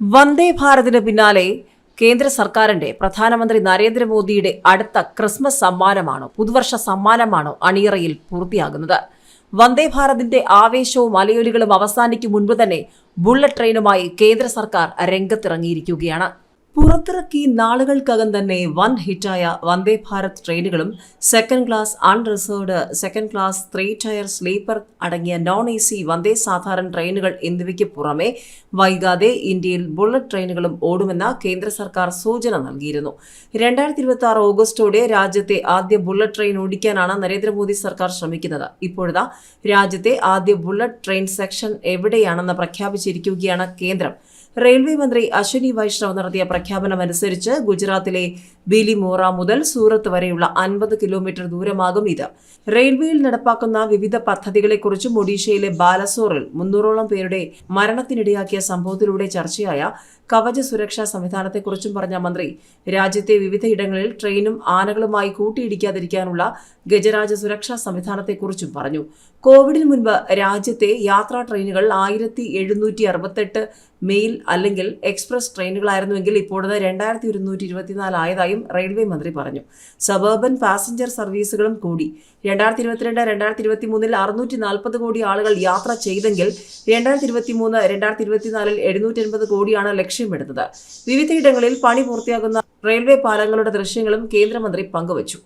വന്ദേ ഭാരതിന് പിന്നാലെ കേന്ദ്ര സർക്കാരിന്റെ പ്രധാനമന്ത്രി നരേന്ദ്രമോദിയുടെ അടുത്ത ക്രിസ്മസ് സമ്മാനമാണോ പുതുവർഷ സമ്മാനമാണോ അണിയറയിൽ പൂർത്തിയാകുന്നത്? വന്ദേ ഭാരതിന്റെ ആവേശവും അലയൊലികളും അവസാനിക്കും മുൻപ് തന്നെ ബുള്ളറ്റ് ട്രെയിനുമായി കേന്ദ്ര സർക്കാർ രംഗത്തിറങ്ങിയിരിക്കുകയാണ്. പുറത്തിറക്കി നാളുകൾക്കകം തന്നെ വൺ ഹിറ്റായ വന്ദേ ഭാരത് ട്രെയിനുകളും second class unreserved second class three tier sleeper അടങ്ങിയ നോൺ എ സി വന്ദേ സാധാരണ ട്രെയിനുകൾ എന്നിവയ്ക്ക് പുറമെ വൈകാതെ ഇന്ത്യയിൽ ബുള്ളറ്റ് ട്രെയിനുകളും ഓടുമെന്ന കേന്ദ്ര സർക്കാർ സൂചന നൽകിയിരുന്നു. രണ്ടായിരത്തി ഇരുപത്തി ആറ് ഓഗസ്റ്റോടെ രാജ്യത്തെ ആദ്യ ബുള്ളറ്റ് ട്രെയിൻ ഓടിക്കാനാണ് നരേന്ദ്രമോദി സർക്കാർ ശ്രമിക്കുന്നത്. ഇപ്പോഴത്തെ രാജ്യത്തെ ആദ്യ ബുള്ളറ്റ് ട്രെയിൻ സെക്ഷൻ എവിടെയാണെന്ന് പ്രഖ്യാപിച്ചിരിക്കുകയാണ് കേന്ദ്രം. റെയിൽവേ മന്ത്രി അശ്വിനി വൈഷ്ണവ് നടത്തിയ പ്രഖ്യാപനമനുസരിച്ച് ഗുജറാത്തിലെ ബിലിമോറ മുതൽ സൂറത്ത് വരെയുള്ള അൻപത് കിലോമീറ്റർ ദൂരമാകും ഇത്. റെയിൽവേയിൽ നടപ്പാക്കുന്ന വിവിധ പദ്ധതികളെക്കുറിച്ചും ഒഡീഷയിലെ ബാലസോറിൽ മുന്നൂറോളം പേരുടെ മരണത്തിനിടയാക്കിയ സംഭവത്തിലൂടെ ചർച്ചയായ കവച സുരക്ഷാ സംവിധാനത്തെക്കുറിച്ചും പറഞ്ഞ മന്ത്രി രാജ്യത്തെ വിവിധ ഇടങ്ങളിൽ ട്രെയിനും ആനകളുമായി കൂട്ടിയിടിക്കാതിരിക്കാനുള്ള ഗജരാജ സുരക്ഷാ സംവിധാനത്തെക്കുറിച്ചും പറഞ്ഞു. കോവിഡിന് മുൻപ് രാജ്യത്തെ യാത്രാ ട്രെയിനുകൾ ആയിരത്തി എഴുന്നൂറ്റി അറുപത്തെട്ട് മെയിൽ അല്ലെങ്കിൽ എക്സ്പ്രസ് ട്രെയിനുകളായിരുന്നുവെങ്കിൽ ഇപ്പോഴത് രണ്ടായിരത്തി ഒരുന്നൂറ്റി ഇരുപത്തിനാല് ആയതായും റെയിൽവേ മന്ത്രി പറഞ്ഞു. സബർബൻ പാസഞ്ചർ സർവീസുകളും കൂടി. രണ്ടായിരത്തി ഇരുപത്തിരണ്ട് രണ്ടായിരത്തി ഇരുപത്തി മൂന്നിൽ അറുന്നൂറ്റി നാൽപ്പത് കോടി ആളുകൾ യാത്ര ചെയ്തെങ്കിൽ രണ്ടായിരത്തി ഇരുപത്തി മൂന്ന് രണ്ടായിരത്തി ഇരുപത്തിനാലിൽ എഴുന്നൂറ്റി എൺപത് കോടിയാണ് ലക്ഷ്യമിടുന്നത്. വിവിധയിടങ്ങളിൽ പണി പൂർത്തിയാകുന്ന റെയിൽവേ പാലങ്ങളുടെ ദൃശ്യങ്ങളും കേന്ദ്രമന്ത്രി പങ്കുവച്ചു.